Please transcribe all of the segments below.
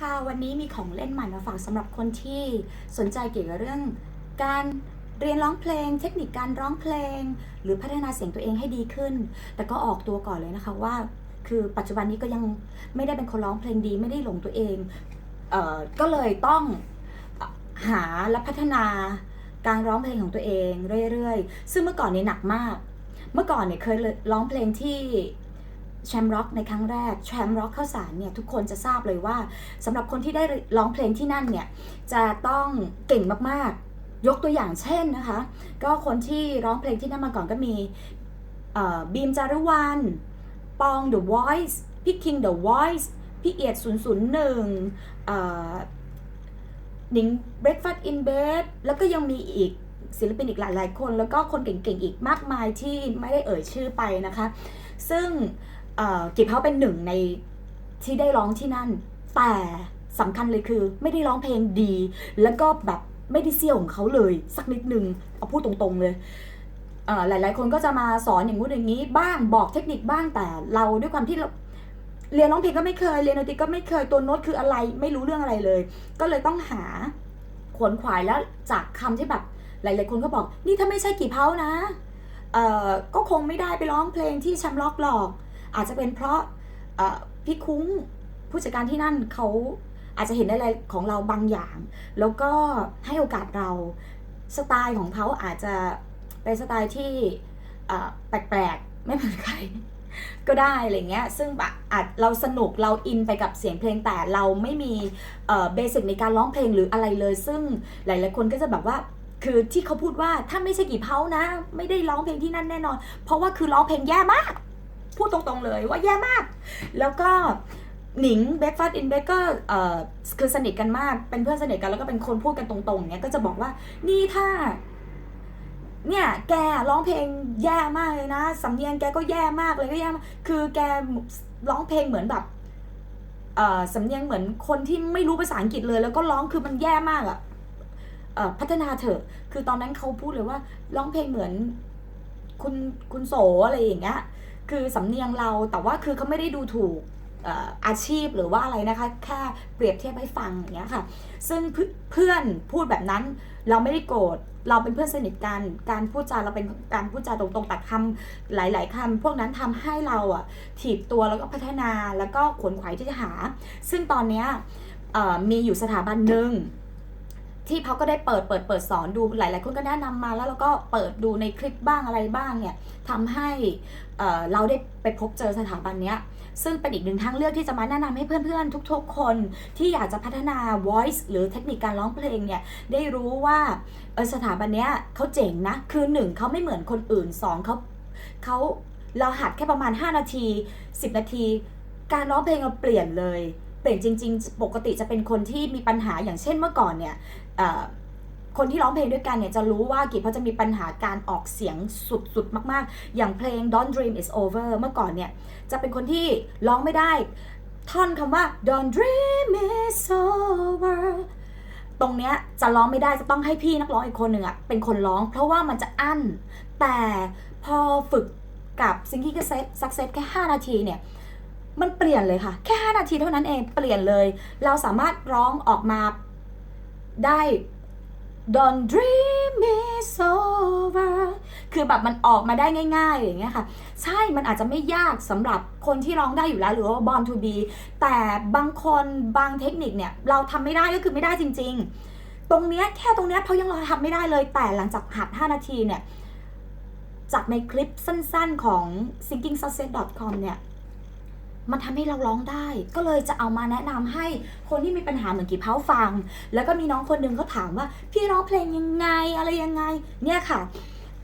ค่ะวันนี้มีของเล่นใหม่มาฝากสำหรับคนที่สนใจเกี่ยวกับเรื่อง การเรียนร้องเพลง เทคนิคการร้องเพลง หรือพัฒนาเสียงตัวเองให้ดีขึ้น แต่ก็ออกตัวก่อนเลยนะคะว่า คือปัจจุบันนี้ก็ยังไม่ได้เป็นคนร้องเพลงดีไม่ได้หลงตัวเองเออก็เลยต้องหาและพัฒนาการร้องเพลงของตัวเองเรื่อยๆ ซึ่งเมื่อก่อนเนี่ยหนักมาก เมื่อก่อนเนี่ยเคยร้องเพลงที่ แชมร็อกในครั้งแรกแชมร็อกข้าวสารเนี่ยทุกคนจะทราบเลยว่าสำหรับคนที่ได้ร้องเพลงที่นั่นเนี่ยจะต้องเก่งมากๆ ยกตัวอย่างเช่นนะคะ ก็คนที่ร้องเพลงที่นั่นมาก่อนก็มีบีมจารุวรรณปอง The Voice พี่คิง The Voice พี่เอียด 001เอ่อหนิง Breakfast in Bed แล้วก็ยังมีอีกศิลปินอีกหลายๆคน แล้วก็คนเก่งๆอีกมากมายที่ไม่ได้เอ่ยชื่อไปนะคะ ซึ่ง กิบเขาเป็นหนึ่งในที่ได้ร้องที่นั่น แต่สำคัญเลยคือ ไม่ได้ร้องเพลงดี แล้วก็แบบไม่ได้เซี่ยวของเขาเลย สักนิดนึงเอาพูดตรงๆเลยหลายๆ คนก็จะมาสอนอย่างงู้นอย่างนี้ บ้างบอกเทคนิคบ้างแต่เราด้วยความที่เราเรียนร้องเพลงก็ไม่เคย เรียนดนตรีก็ไม่เคยตัวโน้ตคืออะไร ไม่รู้เรื่องอะไรเลย ก็เลยต้องหาขวนขวายแล้วจากคำที่แบบหลาย ๆ คนก็บอก นี่ถ้าไม่ใช่กี่เพานะเอ่อก็คงไม่ได้ไปร้องเพลงที่แชมป์ล็อกหรอก อาจจะเป็นเพราะพี่คุ้งผู้จัดการที่นั่นเขาอาจจะเห็นอะไรของเราบางอย่าง แล้วก็ให้โอกาสเราสไตล์ของเขาอาจจะเป็นสไตล์ที่แปลกๆ ไม่เหมือนใครก็ได้อะไรเงี้ย ซึ่งแบบอาจเราสนุกเราอินไปกับเสียงเพลงแต่เราไม่มีเบสิกในการร้องเพลงหรืออะไรเลย ซึ่งหลายๆคนก็จะแบบว่าคือที่เขาพูดว่าถ้าไม่ใช่กี่เพานะ ไม่ได้ร้องเพลงที่นั่นแน่นอน เพราะว่าคือร้องเพลงแย่มาก พูดตรงๆเลยว่าแย่มาก แล้วก็หนิงเบคฟาสอินเบคก็เอ่อคือสนิทกันมาก เป็นเพื่อนสนิทกันแล้วก็เป็นคนพูดกันตรงๆเนี้ยก็จะบอกว่านี่ถ้า เนี่ยแกร้องเพลงแย่มากเลยนะสำเนียงแกก็แย่มากเลยก็แย่มากคือแกร้องเพลงเหมือนแบบเอ่อสำเนียงเหมือนคนที่ไม่รู้ภาษาอังกฤษเลย แล้วก็ร้องคือมันแย่มากอะเอ่อพัฒนาเถอะ คือตอนนั้นเขาพูดเลยว่าร้องเพลงเหมือนคุณคุณโสอะไรอย่างเงี้ย คือสำเนียงเราแต่ว่าคือเขาไม่ได้ดูถูกอาชีพหรือว่าอะไรนะคะแค่เปรียบเทียบให้ฟังอย่างเงี้ยค่ะ ซึ่งเพื่อนพูดแบบนั้นเราไม่ได้โกรธเราเป็นเพื่อนสนิทกันการพูดจาเราเป็นการพูดจาตรงๆแต่คำหลาย ๆคำพวกนั้นทำให้เราอะถีบตัวแล้วก็พัฒนาแล้วก็ขวนขวายที่จะหา ซึ่งตอนเนี้ยมีอยู่สถาบันหนึ่ง ที่เขาก็ได้เปิดเปิดเปิดสอนดูหลาย ๆ คนก็แนะนำมาแล้วเราก็เปิดดูในคลิปบ้างอะไรบ้างเนี่ยทำให้เราได้ไปพบเจอสถาบันเนี้ยซึ่งเป็นอีกหนึ่งทางเลือกที่จะมาแนะนำให้เพื่อน ๆ ทุก ๆ คนที่อยากจะพัฒนา voice หรือเทคนิคการร้องเพลงเนี่ยได้รู้ว่าสถาบันเนี้ยเขาเจ๋งนะคือหนึ่งเขาไม่เหมือนคนอื่นสองเขาเขาเราหัดแค่ประมาณ 5 นาที 10 นาที การร้องเพลงเราเปลี่ยนเลย เปลี่ยนจริง ๆ ปกติจะเป็นคนที่มีปัญหาอย่างเช่นเมื่อก่อนเนี่ยคนที่ร้องเพลงด้วยกันเนี่ยจะรู้ว่ากิจเขาจะมีปัญหาการออกเสียงสุดๆ มากๆ อย่างเพลง Don't Dream Is Over เมื่อก่อนเนี่ย จะเป็นคนที่ร้องไม่ได้ ท่อนคำว่า Don't Dream Is Over ตรงเนี้ยจะร้องไม่ได้จะต้องให้พี่นักร้องอีกคนหนึ่งอะเป็นคนร้อง เพราะว่ามันจะอั้น แต่พอฝึกกับซิงกี้ก็เซ็ตซักเซ็ตแค่ 5 นาทีเนี่ย มันเปลี่ยนเลยค่ะ แค่ 5 นาทีเท่านั้นเองเปลี่ยนเลย เราสามารถร้องออกมาได้ Don't dream is over คือแบบมันออกมาได้ง่ายๆอย่างเงี้ยค่ะ ใช่มันอาจจะไม่ยากสำหรับคนที่ร้องได้อยู่แล้วหรือว่า born to be แต่บางคนบางเทคนิคเนี่ย เราทำไม่ได้ก็คือไม่ได้จริง ๆ ตรงเนี้ยแค่ตรงเนี้ยเขายังเราทำไม่ได้เลย แต่หลังจากหัด 5 นาทีเนี่ย จากในคลิปสั้นๆของ singingsuccess.com เนี่ย มันทำให้เราร้องได้ ก็เลยจะเอามาแนะนำให้คนที่มีปัญหาเหมือนกี่เพ้าฟัง แล้วก็มีน้องคนหนึงเขาถามว่า พี่ร้องเพลงยังไงอะไรยังไง เนี่ยค่ะ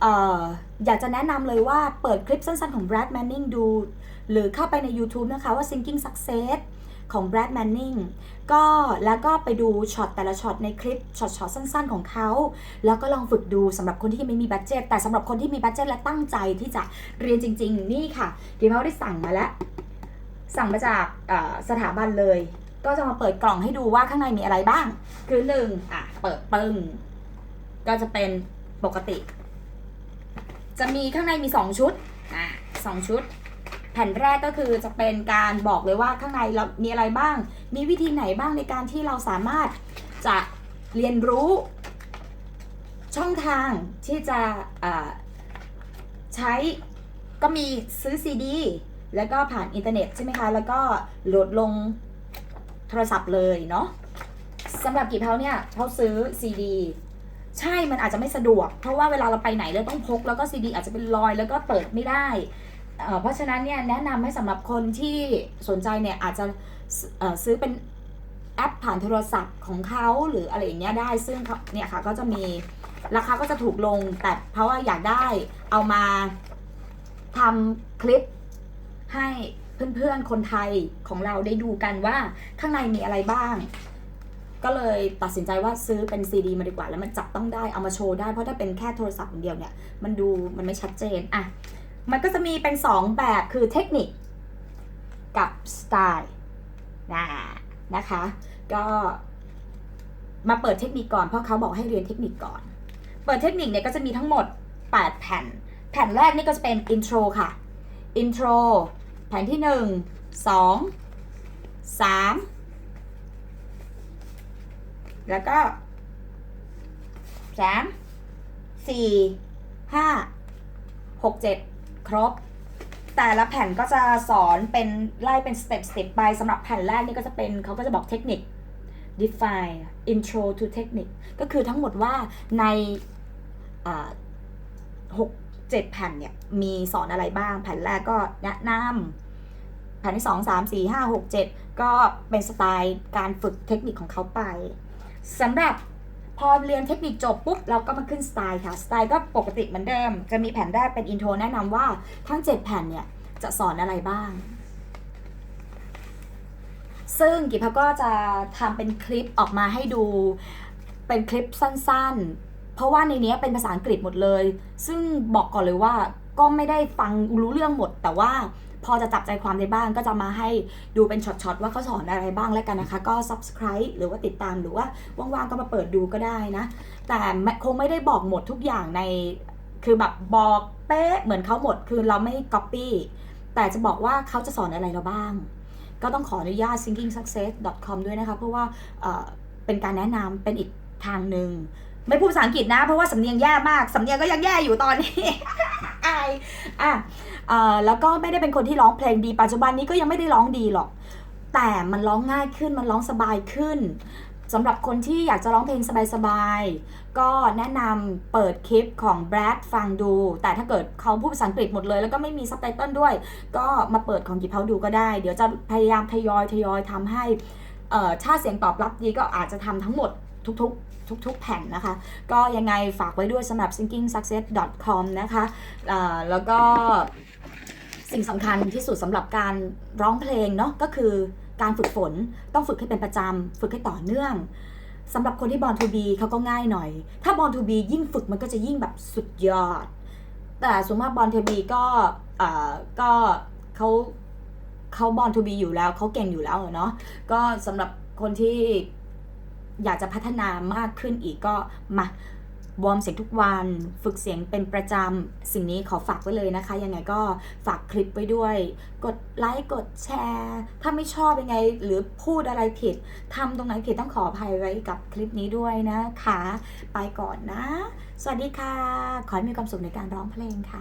อออยากจะแนะนำเลยว่าเปิดคลิปสั้นๆของ Brad Manning ดู หรือเข้าไปใน YouTube นะคะว่า Singing Success ของ Brad Manning ก็แล้วก็ไปดูช็อตแต่ละช็อตในคลิปช็อตช็อตสั้นๆของเขา แล้วก็ลองฝึกดูสำหรับคนที่ยังไม่มีบัตเจ็ตแต่สำหรับคนที่มีบัตเจ็ตและตั้งใจที่จะเรียนจริง ๆ นี่ค่ะกีเพาได้สั่งมาแล้ว สั่งมาจากสถาบันเลย ก็จะมาเปิดกล่องให้ดูว่าข้างในมีอะไรบ้าง คือหนึ่งอะเปิดปึ้งก็จะเป็นปกติ จะมีข้างในมีสองชุดอะสองชุด แผ่นแรกก็คือจะเป็นการบอกเลยว่าข้างในเรามีอะไรบ้าง มีวิธีไหนบ้างในการที่เราสามารถจะเรียนรู้ช่องทางที่จะใช้ก็มีซื้อซีดี แล้วก็ผ่านอินเทอร์เน็ตใช่ไหมคะ แล้วก็โหลดลงโทรศัพท์เลยเนาะสำหรับกีเพาเนี่ยเขาซื้อซีดีใช่มันอาจจะไม่สะดวก เพราะว่าเวลาเราไปไหนเราต้องพก แล้วก็ซีดีอาจจะเป็นรอยแล้วก็เปิดไม่ได้ เพราะฉะนั้นเนี่ยแนะนำให้สำหรับคนที่สนใจเนี่ยอาจจะซื้อเป็นแอปผ่านโทรศัพท์ของเขาหรืออะไรอย่างเงี้ยได้ ซึ่งเขาเนี่ยค่ะก็จะมีราคาก็จะถูกลง แต่เพราะว่าอยากได้เอามาทำคลิป ให้เพื่อนๆคนไทยของเราได้ดูกันว่าข้างในมีอะไรบ้าง ก็เลยตัดสินใจว่าซื้อเป็นซีดีมาดีกว่า แล้วมันจับต้องได้เอามาโชว์ได้เพราะถ้าเป็นแค่โทรศัพท์อย่างเดียวเนี่ยมันดูมันไม่ชัดเจนอะมันก็จะมีเป็น 2 แบบคือเทคนิคกับสไตล์นะนะคะ ก็มาเปิดเทคนิคก่อนเพราะเขาบอกให้เรียนเทคนิคก่อน เปิดเทคนิคเนี่ยก็จะมีทั้งหมด 8 แผ่น แผ่นแรกนี่ก็จะเป็นอินโทรค่ะอินโทร แผ่นที่ 1 2 3 แล้วก็สามสี่ห้าหกเจ็ดครบ แต่ละแผ่นก็จะสอนเป็นไล่เป็นสเต็ปสเต็ปไปสำหรับแผ่นแรกนี่ก็จะเป็นเขาก็จะบอกเทคนิค define intro to technique ก็คือทั้งหมดว่าในหก เจ็ดแผ่นเนี่ยมีสอนอะไรบ้าง แผ่นแรกก็แนะนำแผ่นที่สองสามสี่ห้าหกเจ็ดก็เป็นสไตล์การฝึกเทคนิคของเขาไปสำหรับพอเรียนเทคนิคจบปุ๊บเราก็มาขึ้นสไตล์ค่ะ สไตล์ก็ปกติเหมือนเดิม จะมีแผ่นแรกเป็นอินโทรแนะนำว่าทั้ง 7 แผ่นเนี่ยจะสอนอะไรบ้าง ซึ่งกิพะก็จะทำเป็นคลิปออกมาให้ดูเป็นคลิปสั้นๆ เพราะว่าในนี้เป็นภาษาอังกฤษหมดเลย ซึ่งบอกก่อนเลยว่าก็ไม่ได้ฟังรู้เรื่องหมด แต่ว่าพอจะจับใจความได้บ้างก็จะมาให้ดูเป็นช็อตๆว่าเขาสอนอะไรบ้างแล้วกันนะคะ ก็ subscribe หรือว่าติดตามหรือว่าว่างๆก็มาเปิดดูก็ได้นะ แต่คงไม่ได้บอกหมดทุกอย่างในคือแบบบอกเป๊ะเหมือนเขาหมดคือเราไม่ copy แต่จะบอกว่าเขาจะสอนอะไรเราบ้าง ก็ต้องขออนุญาต thinkingsuccess.com ด้วยนะคะ เพราะว่าเเป็นการแนะนำเป็นอีกทางหนึ่ง ไม่พูดภาษาอังกฤษนะ เพราะว่าสำเนียงแย่มากสำเนียงก็ยังแย่อยู่ตอนนี้ อายอะเอ่อแล้วก็ไม่ได้เป็นคนที่ร้องเพลงดี ปัจจุบันนี้ก็ยังไม่ได้ร้องดีหรอก แต่มันร้องง่ายขึ้นมันร้องสบายขึ้นสำหรับคนที่อยากจะร้องเพลงสบายๆ ก็แนะนำเปิดคลิปของแบรดฟังดู แต่ถ้าเกิดเขาพูดภาษาอังกฤษหมดเลย แล้วก็ไม่มีซับไตเติลด้วย ก็มาเปิดของกิบเขาดูก็ได้ เดี๋ยวจะพยายามทยอยทยอยทำให้ถ้าเสียงตอบรับดีก็อาจจะทำทั้งหมด ทุกๆ ทุกๆ แผ่นนะคะ ก็ยังไงฝากไว้ด้วยสำหรับ thinkingsuccess.com นะคะแล้วก็สิ่งสำคัญที่สุดสำหรับการร้องเพลงเนาะก็คือการฝึกฝนต้องฝึกให้เป็นประจำ ฝึกให้ต่อเนื่องสำหรับคนที่บอลทูบีเขาก็ง่ายหน่อย ถ้าบอลทูบียิ่งฝึกมันก็จะยิ่งแบบสุดยอด แต่ส่วนมากบอลทูบีก็ก็เขาเขาบอลทูบีอยู่แล้วเขาเก่งอยู่แล้วเนาะก็สำหรับคนที่ อยากจะพัฒนามากขึ้นอีกก็มาวอร์มเสียงทุกวัน ฝึกเสียงเป็นประจำ สิ่งนี้ขอฝากไว้เลยนะคะ ยังไงก็ฝากคลิปไว้ด้วย กดไลค์ กดแชร์ ถ้าไม่ชอบยังไง หรือพูดอะไรผิด ทำตรงไหนผิดต้องขออภัยไว้กับคลิปนี้ด้วยนะคะ ไปก่อนนะ สวัสดีค่ะ ขอให้มีความสุขในการร้องเพลงค่ะ